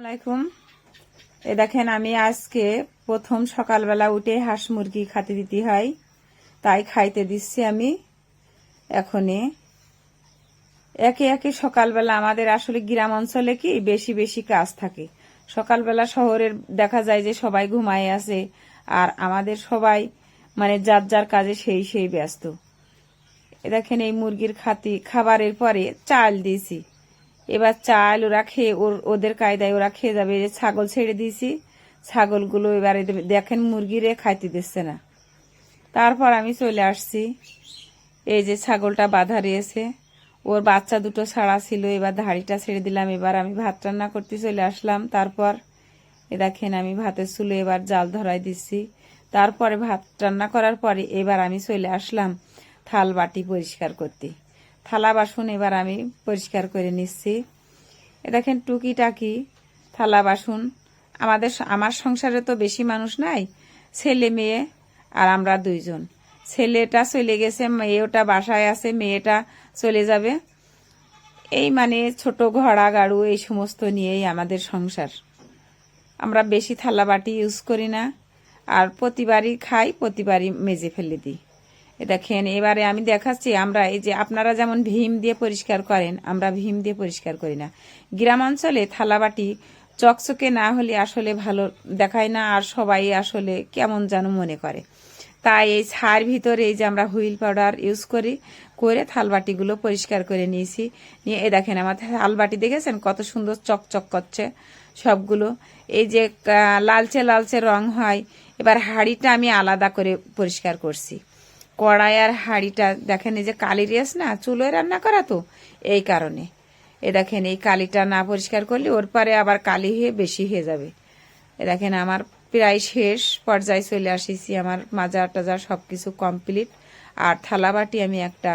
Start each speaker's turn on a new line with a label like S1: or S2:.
S1: আলাইকুম। এ দেখেন, আমি আজকে প্রথম সকালবেলা উঠে হাঁস মুরগি খাতে দিতে হয়। তাই খাইতে দিচ্ছি আমি এখনে। একে একে সকালবেলা আমাদের আসলে গ্রাম অঞ্চলে কি বেশি বেশি কাজ থাকে। সকালবেলা শহরের দেখা যায় যে সবাই ঘুমায় আছে আর আমাদের সবাই মানে যার যার কাজে সেই সেই ব্যস্ত। এ দেখেন, এই মুরগির খাতি, খাবারের পরে চাল দিয়েছি। এবার চাল ওরা খেয়ে, ওর, ওদের কায়দায় ওরা খেয়ে যাবে। যে ছাগল ছেড়ে দিয়েছি, ছাগলগুলো এবারে দেখেন মুরগিরে খাইতে দিচ্ছে না। তারপর আমি চলে আসছি। এই যে ছাগলটা বাধা রয়েছে ওর বাচ্চা দুটো ছাড়া ছিল, এবার ধাড়িটা ছেড়ে দিলাম। এবার আমি ভাত রান্না করতে চলে আসলাম। তারপর এ দেখেন আমি ভাতের চুলো এবার জাল ধরাই দিচ্ছি। তারপরে ভাত রান্না করার পরে এবার আমি চলে আসলাম থাল বাটি পরিষ্কার করতে। থালা বাসন এবার আমি পরিষ্কার করে নিচ্ছি। এ দেখেন টুকিটাকি থালা বাসন। আমাদের আমার সংসারে তো বেশি মানুষ নাই, ছেলে মেয়ে আর আমরা দুইজন। ছেলেটা চলে গেছে, মেয়েটা বাসায় আছে, মেয়েটা চলে যাবে। এই মানে ছোট ঘোড়া, গাড়ু, এই সমস্ত নিয়েই আমাদের সংসার। আমরা বেশি থালা বাটি ইউজ করি না, আর প্রতিবারই খাই, প্রতিবারই মেজে ফেলে দিই। দেখেন, এবারে আমি দেখাচ্ছি, আমরা এই যে আপনারা যেমন ভীম দিয়ে পরিষ্কার করেন, আমরা ভীম দিয়ে পরিষ্কার করি না। গ্রাম অঞ্চলে থালাবাটি চকচকে না হলে আসলে ভালো দেখায় না, আর সবাই আসলে কেমন যেন মনে করে। তাই এই ছার ভিতরে এই যে আমরা হুইল পাউডার ইউজ করি, করে থালবাটিগুলো পরিষ্কার করে নিয়েছি। নিয়ে, এ দেখেন আমার থালবাটি দেখেছেন? কত সুন্দর চকচক করছে সবগুলো। এই যে লালচে লালচে রং হয়, এবার হাঁড়িটা আমি আলাদা করে পরিষ্কার করছি। কড়াই আর হাঁড়িটা, দেখেন এই যে কালি রেস না, চুলোয় রান্না করা তো, এই কারণে। এ দেখেন, এই কালিটা না পরিষ্কার করলে ওর পরে আবার কালি হয়ে বেশি হয়ে যাবে। এ দেখেন, আমার প্রায় শেষ পর্যায়ে চলে আসিছি, আমার মাজার টাজার সব কিছু কমপ্লিট আর থালা বাটি আমি একটা